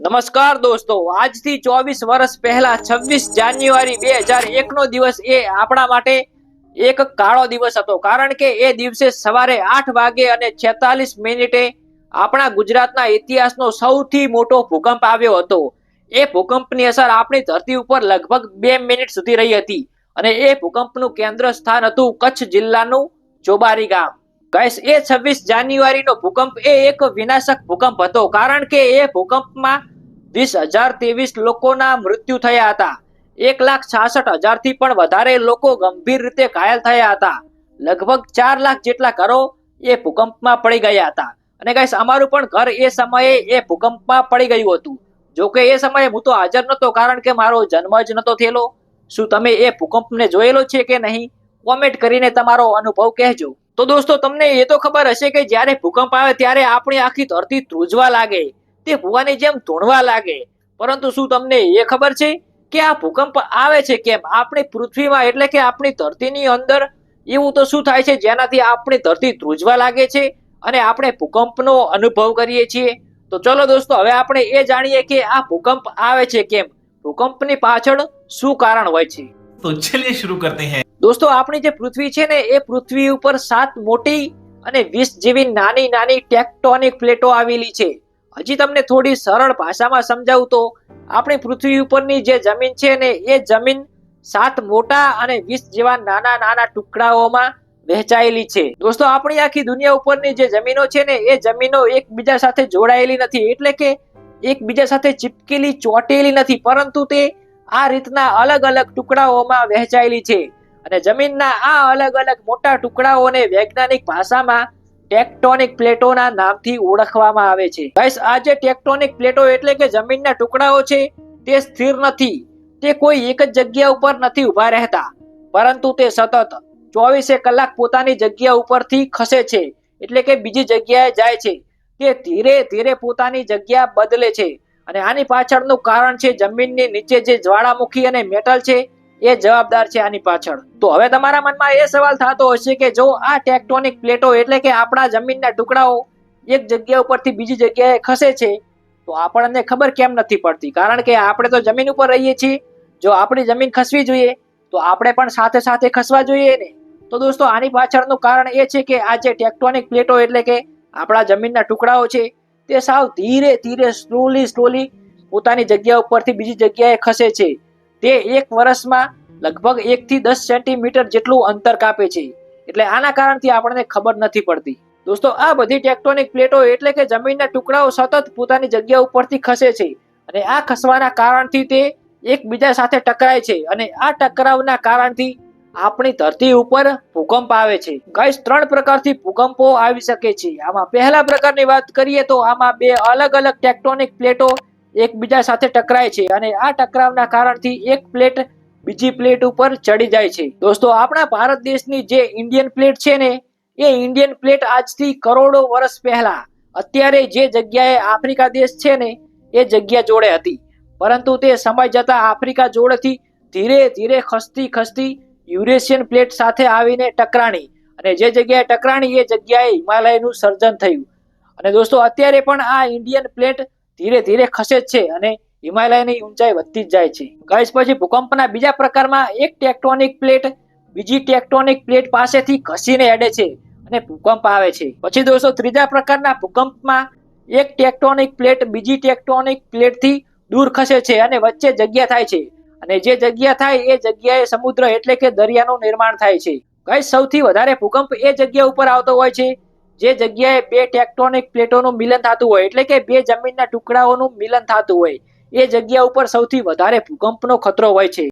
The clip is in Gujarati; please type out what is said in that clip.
નમસ્કાર દોસ્તો, આજથી ચોવીસ વર્ષ પહેલા છવ્વીસ જાન્યુઆરી બે હજાર એક નો દિવસ એ આપણા માટે એક કાળો દિવસ હતો. કારણ કે એ દિવસે સવારે આઠ વાગે અને છેતાલીસ મિનિટે આપણા ગુજરાતના ઇતિહાસનો સૌથી મોટો ભૂકંપ આવ્યો હતો. એ ભૂકંપની અસર આપણી ધરતી ઉપર લગભગ બે મિનિટ સુધી રહી હતી અને એ ભૂકંપનું કેન્દ્ર સ્થાન હતું કચ્છ જિલ્લાનું ચોબારી ગામ. ગાઈસ, એ છવ્વીસ જાન્યુઆરીનો ભૂકંપ એ એક વિનાશક ભૂકંપ હતો. કારણ કે એ ભૂકંપમાં વીસ હજાર ત્રેવીસ લોકોના મૃત્યુ થયા હતા. એક લાખ છાસઠ હજારથી પણ વધારે લોકો ગંભીર રીતે ઘાયલ થયા હતા. લગભગ ચાર લાખ જેટલા ઘરો એ ભૂકંપમાં પડી ગયા હતા. અને ગાઈસ, અમારું પણ ઘર એ સમયે એ ભૂકંપમાં પડી ગયું હતું. જો કે એ સમયે હું તો હાજર નહોતો, કારણ કે મારો જન્મ જ નહોતો થયેલો. શું તમે એ ભૂકંપને જોયેલો છે કે નહીં? કોમેન્ટ કરીને તમારો અનુભવ કહેજો. તો દોસ્તો, તમને એ તો ખબર હશે કે જ્યારે ભૂકંપ આવે ત્યારે આપણી આખી ધરતી ધ્રુજવા લાગે. તે ભૂવાની જેમ ધૂણવા લાગે. પરંતુ શું તમને એ ખબર છે કે આ ભૂકંપ આવે છે કેમ? આપણી પૃથ્વીમાં એટલે કે આપણી ધરતીની અંદર? એવું તો શું થાય છે? જેનાથી આપણી ધરતી ધ્રુજવા લાગે છે અને આપણે ભૂકંપનો અનુભવ કરીએ છીએ? તો ચલો દોસ્તો હવે આપણે એ જાણીએ કે આ ભૂકંપ આવે છે કેમ? ભૂકંપની પાછળ શું કારણ હોય છે? તો ચલિએ શરૂ કરતે હૈ. દોસ્તો આપણી જે પૃથ્વી છે ને એ પૃથ્વી ઉપર સાત મોટી અને વીસ જેવી નાની નાની ટેક્ટોનિક પ્લેટો આવેલી છે. હજી તમને થોડી સરળ ભાષામાં સમજાવું તો આપણી પૃથ્વી ઉપરની જે જમીન છે ને, એ જમીન સાત મોટા અને વીસ જેવા નાના નાના ટુકડાઓમાં વહેંચાયેલી છે. દોસ્તો, આપણી આખી દુનિયા ઉપરની જે જમીનો છે ને, એ જમીનો એકબીજા સાથે જોડાયેલી નથી. એટલે કે એકબીજા સાથે ચીપકેલી, ચોટેલી નથી. પરંતુ તે આ રીતના અલગ અલગ ટુકડાઓમાં વહેંચાયેલી છે. અને જમીનના આ અલગ અલગ મોટા ટુકડાઓને વૈજ્ઞાનિક ભાષામાં ટેક્ટોનિક પ્લેટોના નામથી ઓળખવામાં આવે છે. ગાઈસ આ જે ટેક્ટોનિક પ્લેટો એટલે કે જમીનના ટુકડાઓ છે, તે સ્થિર નથી. તે કોઈ એક જ જગ્યા ઉપર નથી ઊભા રહેતા. પરંતુ તે સતત ચોવીસે કલાક પોતાની જગ્યા ઉપરથી ખસે છે, એટલે કે બીજી જગ્યાએ જાય છે. તે ધીરે ધીરે પોતાની જગ્યા બદલે છે. અને આની પાછળનું કારણ છે જમીનની નીચે જે જ્વાળામુખી અને મેટલ છે એ જવાબદાર છે આની પાછળ. તો હવે તમારા મનમાં એ સવાલ થતો હશે કે જો આ ટેક્ટોનિક પ્લેટો એટલે કે આપણા જમીનના ટુકડાઓ એક જગ્યા ઉપરથી બીજી જગ્યાએ ખસે છે, તો આપણને ખબર કેમ નથી પડતી? કારણ કે આપણે તો જમીન ઉપર રહીએ છીએ. જો આપણી જમીન ખસવી જોઈએ, તો આપણે પણ સાથે સાથે ખસવા જોઈએ ને. તો દોસ્તો, આની પાછળનું કારણ એ છે કે આ જે ટેક્ટોનિક પ્લેટો એટલે કે આપણા જમીનના ટુકડાઓ છે, તે સાવ ધીરે ધીરે સ્લોલી સ્લોલી પોતાની જગ્યા ઉપરથી બીજી જગ્યાએ ખસે છે. તે એક વર્ષમાં લગભગ એક થી દસ સેન્ટીમીટર જેટલું અંતર કાપે છે. એટલે આના કારણથી આપણને ખબર નથી પડતી. દોસ્તો, આ બધી ટેક્ટોનિક પ્લેટો એટલે કે જમીનના ટુકડાઓ સતત પોતાની જગ્યા ઉપરથી ખસે છે અને આ ખસવાના કારણથી તે એકબીજા સાથે ટકરાય છે અને આ ટકરાવના કારણથી આપણી ધરતી ઉપર ભૂકંપ આવે છે. ગાઈસ, ત્રણ પ્રકારથી ભૂકંપો આવી શકે છે. આમાં પહેલા પ્રકારની વાત કરીએ તો આમાં બે અલગ અલગ ટેક્ટોનિક પ્લેટો એકબીજા સાથે ટકરાય છે અને આ ટકરાવના કારણથી એક પ્લેટ બીજી પ્લેટ ઉપર ચડી જાય છે. દોસ્તો, આપણા ભારત દેશની જે ઇન્ડિયન પ્લેટ છે ને, એ ઇન્ડિયન પ્લેટ આજથી કરોડો વર્ષ પહેલા અત્યારે જે જગ્યાએ આફ્રિકા દેશ છે ને, એ જગ્યા જોડે હતી. પરંતુ તે સમય જતા આફ્રિકા જોડેથી ધીરે ધીરે ખસતી ખસતી યુરેશિયન પ્લેટ સાથે આવીને ટકરાણી અને જે જગ્યાએ ટકરાણી એ જગ્યાએ હિમાલયનું સર્જન થયું. અને દોસ્તો, અત્યારે પણ આ ઇન્ડિયન પ્લેટ ધીરે ધીરે ખસે છે અને હિમાલયની ઊંચાઈ વધતી જ જાય છે. ગાઈસ, પછી ભૂકંપના બીજા પ્રકારમાં એક ટેક્ટોનિક પ્લેટ, બીજી ટેક્ટોનિક પ્લેટ પાસેથી ઘસીને એડે છે અને ભૂકંપ આવે છે. પછી દોસ્તો, ત્રીજા પ્રકારના ભૂકંપમાં એક ટેક્ટોનિક પ્લેટ બીજી ટેક્ટોનિક પ્લેટથી દૂર ખસે છે અને વચ્ચે જગ્યા થાય છે. અને જે જગ્યા થાય એ જગ્યાએ સમુદ્ર એટલે કે દરિયાનું નિર્માણ થાય છે. ગાઈસ, સૌથી વધારે ભૂકંપ એ જગ્યા ઉપર આવતો હોય છે જે જગ્યાએ બે ટેક્ટોનિક પ્લેટોનું મિલન થતું હોય, એટલે કે બે જમીનના ટુકડાઓનું મિલન થતું હોય, એ જગ્યા ઉપર સૌથી વધારે ભૂકંપનો ખતરો હોય છે.